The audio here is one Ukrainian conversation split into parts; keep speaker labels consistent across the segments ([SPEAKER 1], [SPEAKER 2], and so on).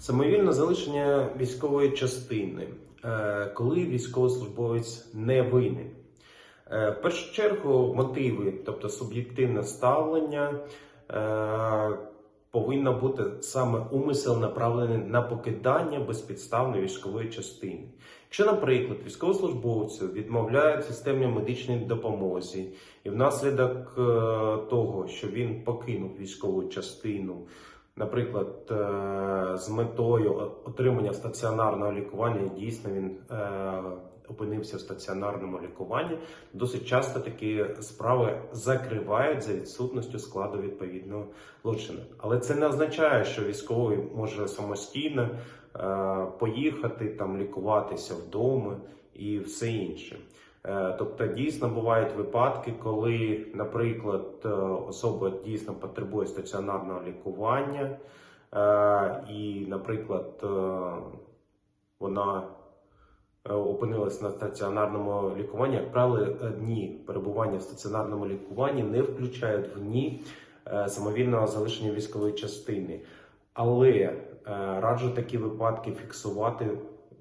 [SPEAKER 1] Самовільне залишення військової частини, Е, коли військовослужбовець не винен. Е, В першу чергу мотиви, тобто суб'єктивне ставлення, е, повинно бути саме умисел направлений на покидання безпідставної військової частини. Якщо, наприклад, військовослужбовцю відмовляють системній медичній допомозі, і внаслідок того, що він покинув військову частину, наприклад, е, з метою отримання стаціонарного лікування, дійсно він е, опинився в стаціонарному лікуванні, досить часто такі справи закривають за відсутністю складу відповідного злочину. Але це не означає, що військовий може самостійно е, поїхати там лікуватися вдома і все інше. Е, Тобто дійсно бувають випадки, коли, наприклад, е, особа дійсно потребує стаціонарного лікування, е, і, наприклад, вона опинилась на стаціонарному лікуванні, як правило, дні перебування в стаціонарному лікуванні не включають в дні самовільного залишення військової частини. Але раджу такі випадки фіксувати,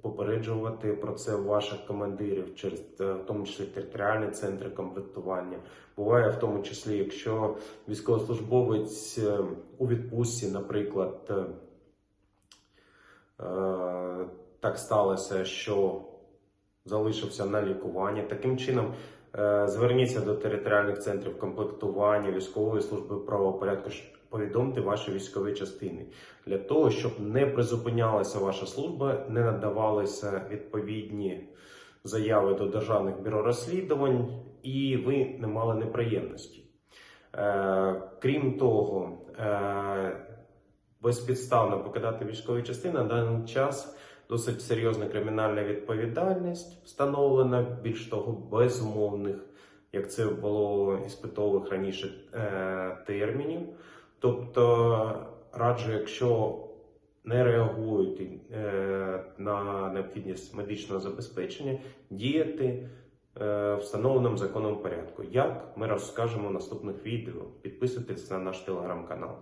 [SPEAKER 1] попереджувати про це ваших командирів через е, в тому числі територіальні центри комплектування. Буває в тому числі, якщо військовослужбовець е, у відпустці, наприклад, е, так сталося, що залишився на лікуванні. Таким чином, зверніться до територіальних центрів комплектування військової служби правопорядку, повідомте ваші військові частини для того, щоб не призупинялася ваша служба, не надавалися відповідні заяви до державних бюро розслідувань, і ви не мали неприємності. Е, крім того, е, безпідставно покидати військові частини на даний час досить серйозна кримінальна відповідальність встановлена, більш того, безумовних, як це було іспитових раніше е, термінів. Тобто, раджу, якщо не реагують е, на необхідність медичного забезпечення, діяти е, в встановленому законом порядку. Як ми розкажемо в наступних відео. Підписуйтесь на наш телеграм-канал.